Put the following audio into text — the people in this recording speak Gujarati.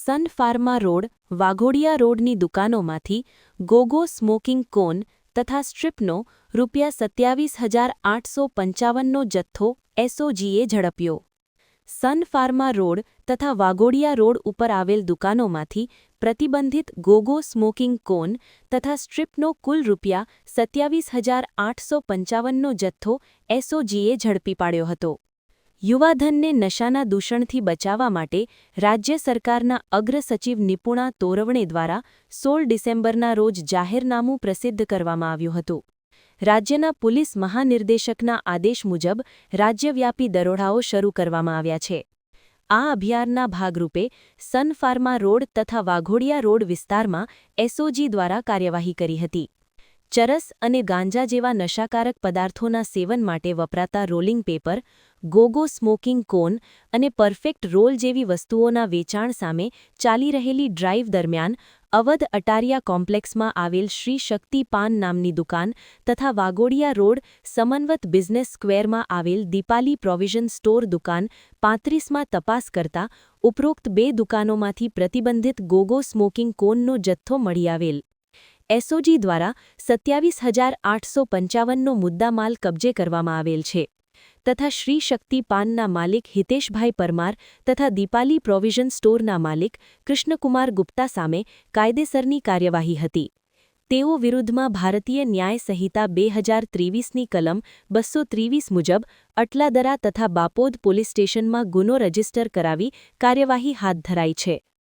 સન ફાર્મા રોડ, વાઘોડિયા રોડની દુકાનોમાંથી ગોગો સ્મોકિંગ કોન તથા સ્ટ્રીપનો રૂપિયા સત્યાવીસ હજાર આઠસો પંચાવનનો જથ્થો એસઓજીએ ઝડપ્યો. સન ફાર્મા રોડ તથા વાઘોડિયા રોડ ઉપર આવેલ દુકાનોમાંથી પ્રતિબંધિત ગોગો સ્મોકિંગ કોન તથા સ્ટ્રીપનો કુલ રૂપિયા સત્યાવીસ હજાર આઠસો પંચાવનનો જથ્થો એસઓજીએ ઝડપી પાડ્યો હતો. યુવાધનને નશાના દૂષણથી બચાવવા માટે રાજ્ય સરકારના અગ્ર સચિવ નિપુણા તોરવણે દ્વારા સોળ ડિસેમ્બરના રોજ જાહેરનામું પ્રસિદ્ધ કરવામાં આવ્યું હતું. રાજ્યના પોલીસ મહાનિર્દેશકના આદેશ મુજબ રાજ્યવ્યાપી દરોડાઓ શરૂ કરવામાં આવ્યા છે. આ અભિયાનના ભાગરૂપે સન ફાર્મા રોડ તથા વાઘોડિયા રોડ વિસ્તારમાં એસઓજી દ્વારા કાર્યવાહી કરી હતી. ચરસ અને ગાંજા જેવા નશાકારક પદાર્થોના સેવન માટે વપરાતા rolling paper, Gogo smoking cone અને પરફેક્ટ રોલ જેવી વસ્તુઓના વેચાણ સામે ચાલી રહેલી ડ્રાઇવ દરમિયાન અવધ અટારિયા કોમ્પ્લેક્સમાં આવેલ શ્રી શક્તિ પાન નામની દુકાન તથા વાગોડિયા રોડ, સમન્વત બિઝનેસ સ્ક્વેરમાં આવેલ દીપાલી પ્રોવિઝન સ્ટોર દુકાન પાંત્રીસમાં તપાસ કરતા ઉપરોક્ત બે દુકાનોમાંથી પ્રતિબંધિત ગોગો સ્મોકિંગ કોનનો જથ્થો મળી આવેલ. એસઓજી દ્વારા સત્યાવીસ હજાર આઠસો પંચાવનનો મુદ્દામાલ કબજે કરવામાં આવેલ છે તથા શ્રી શક્તિ પાનના માલિક હિતેશભાઈ પરમાર તથા દીપાલી પ્રોવિઝન સ્ટોરના માલિક કૃષ્ણકુમાર ગુપ્તા સામે કાયદેસરની કાર્યવાહી હતી. તેઓ વિરુદ્ધમાં ભારતીય ન્યાય સંહિતા બે હજાર ત્રેવીસની કલમ બસો ત્રેવીસ મુજબ અટલાદરા તથા બાપોદ પોલીસ સ્ટેશનમાં ગુનો રજિસ્ટર કરાવી કાર્યવાહી હાથ ધરાઈ છે.